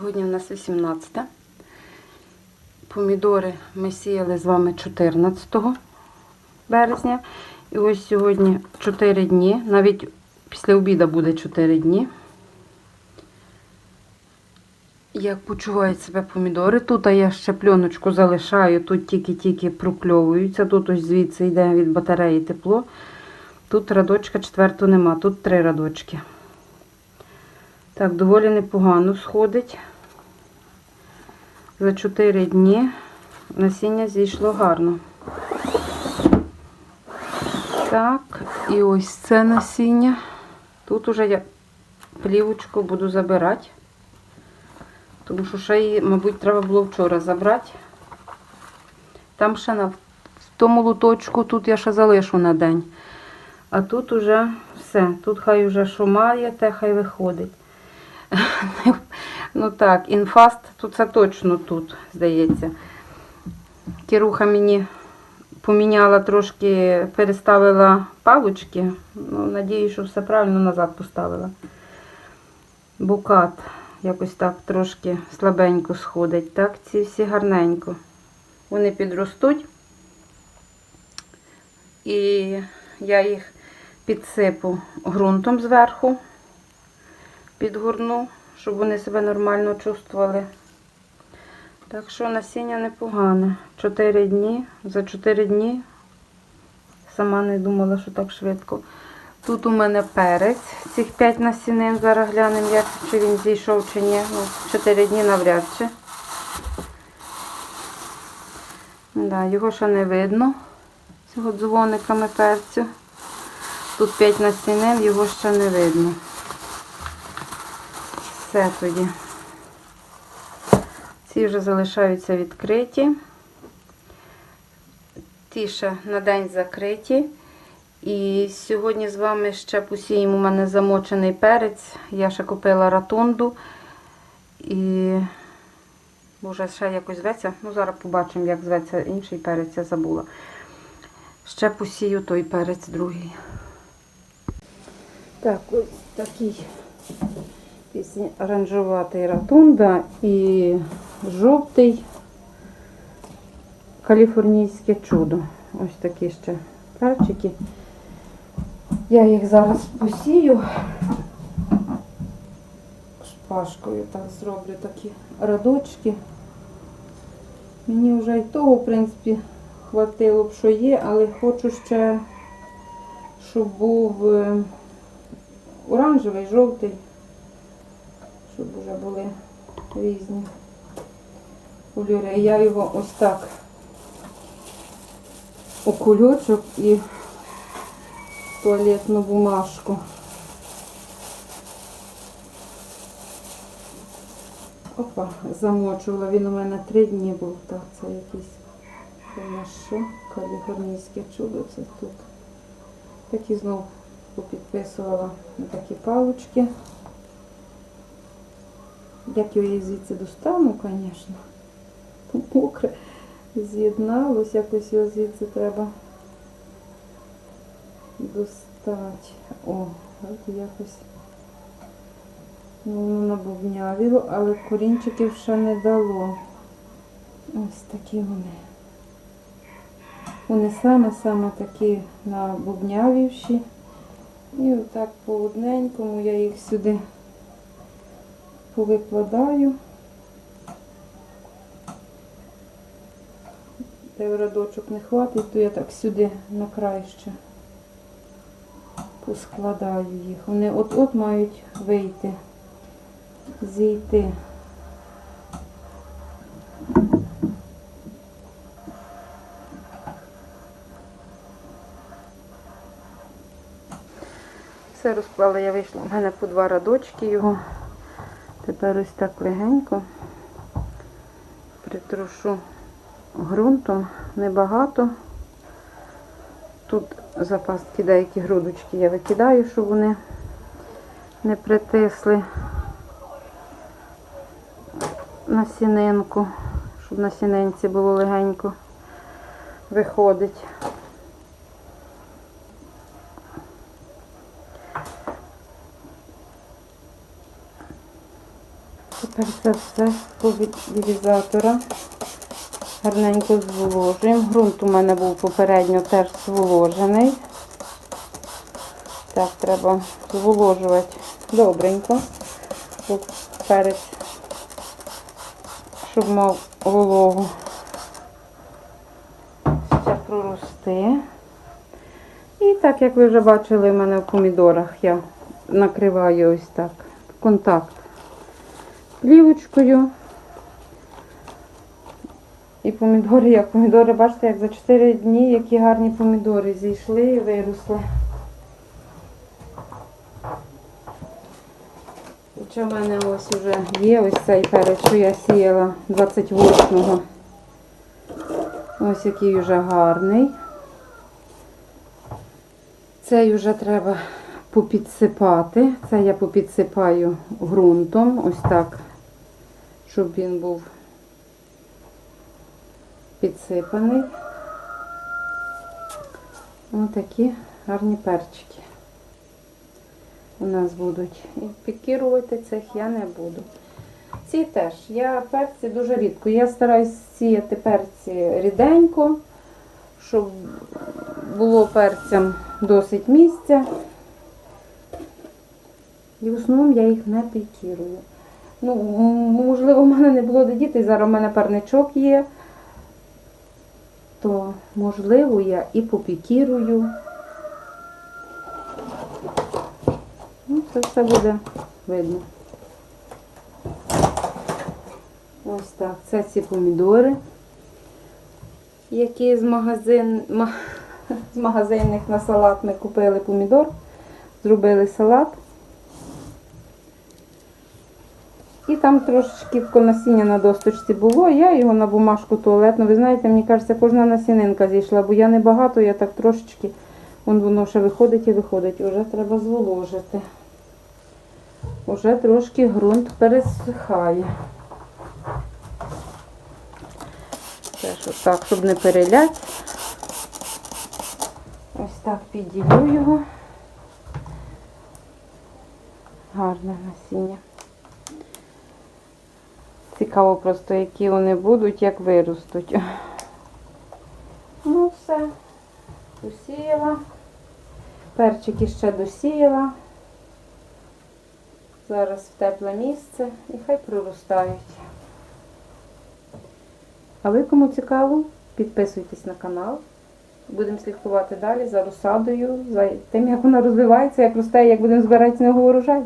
Сьогодні у нас 18. Помідори ми сіяли з вами 14 березня. І ось сьогодні 4 дні. Навіть після обіду буде 4 дні. Як почувають себе помідори. Тут я ще пленочку залишаю, тут тільки-тільки прокльовуються. Тут ось звідси йде від батареї тепло. Тут радочка четвертого нема, тут три радочки. Так, доволі непогано сходить. За 4 дні насіння зійшло гарно. Так, і ось це насіння. Тут уже я плівочку буду забирати. Тому що ще її, мабуть, треба було вчора забрати. Там ще на в тому луточку тут я ще залишу на день. А тут уже все. Тут хай уже має, те хай виходить. Ну так, інфаст, тут це точно тут, здається. Кіруха мені поміняла трошки, переставила палочки. Ну, надію, що все правильно назад поставила. Букат якось так трошки слабенько сходить. Так, ці всі гарненько. Вони підростуть. І я їх підсипу ґрунтом зверху, підгорну, щоб вони себе нормально чувствували. Так що насіння непогане. 4 дні. За 4 дні сама не думала, що так швидко. Тут у мене перець, цих 5 насінин. Зараз глянемо, як, чи він зійшов, чи ні. Ну, 4 дні навряд чи. Да, його ще не видно. Цього дзвониками перцю. Тут 5 насінин, його ще не видно. Все тоді. Ці вже залишаються відкриті. Ті ще на день закриті. І сьогодні з вами ще посіємо у мене замочений перець. Я ще купила ратунду. І може ще якось зветься. Ну, зараз побачимо, як зветься інший перець, я забула. Ще посію той перець другий. Так, ось такий пісні оранжуватий ратунда і жовтий каліфорнійське чудо. Ось такі ще перчики. Я їх зараз посію. Шпажкою так зроблю такі радочки. Мені вже і того, в принципі, хватило б, що є, але хочу ще, щоб був е, оранжевий, жовтий, щоб вже були різні кольори. Я його ось так у кульочок і туалетну бумажку. Опа, замочувала. Він у мене три дні був. Так, це якийсь що каліфорнійське чудо. Це тут. Такі знов попідписувала такі палочки. Як я звідси достану, звісно. Мокре з'єдналось, якось його звідси треба достати. О, от якось. Ну, воно набубнявіло, але корінчиків ще не дало. Ось такі вони. Вони саме-саме такі набубнявівші. І отак по одненькому я їх сюди повикладаю. Де радочок не хватить, то я так сюди на край ще поскладаю їх. Вони от-от мають вийти, зійти. Все розклала, я вийшла. У мене по два радочки його. Тепер ось так легенько притрушу ґрунтом небагато. Тут запастки деякі грудочки я викидаю, щоб вони не притисли на сінинку, щоб на сінинці було легенько виходить. Тепер це все пульверізатора. Гарненько зволожуємо. Грунт у мене був попередньо теж зволожений. Так, треба зволожувати добренько. Перець, щоб мав вологу. Ще прорости. І так, як ви вже бачили, в мене в помідорах я накриваю ось так контакт плівочкою. І помідори, як помідори, бачите, як за 4 дні, які гарні помідори зійшли і виросли. Хоча в мене ось уже є ось цей перець, що я сіяла 28-го. Ось який вже гарний. Цей вже треба попідсипати. Це я попідсипаю ґрунтом, ось так, щоб він був підсипаний. Ось такі гарні перчики у нас будуть. І пікірувати цих я не буду. Ці теж. Я перці дуже рідко. Я стараюсь сіяти перці ріденько, щоб було перцям досить місця. І в основному я їх не пікірую. Ну, можливо, в мене не було де діти, зараз у мене парничок є, то можливо я і попікірую. Ну, це все буде видно. Ось так. Це ці помідори, які з магазин, ма- з магазинних на салат ми купили помідор, зробили салат. І там трошечки насіння на досточці було, я його на бумажку туалетну. Ви знаєте, мені кажеться, кожна насінинка зійшла, бо я не багато, я так трошечки, вон воно ще виходить і виходить. Уже треба зволожити. Уже трошки ґрунт пересихає. Теж отак, щоб не переляти. Ось так підділю його. Гарне насіння. Цікаво просто, які вони будуть, як виростуть. Ну, все. Досіяла. Перчики ще досіяла. Зараз в тепле місце і хай проростають. А ви кому цікаво, підписуйтесь на канал. Будемо слідкувати далі за розсадою, за тим, як вона розвивається, як росте, як будемо збирати з нього урожай.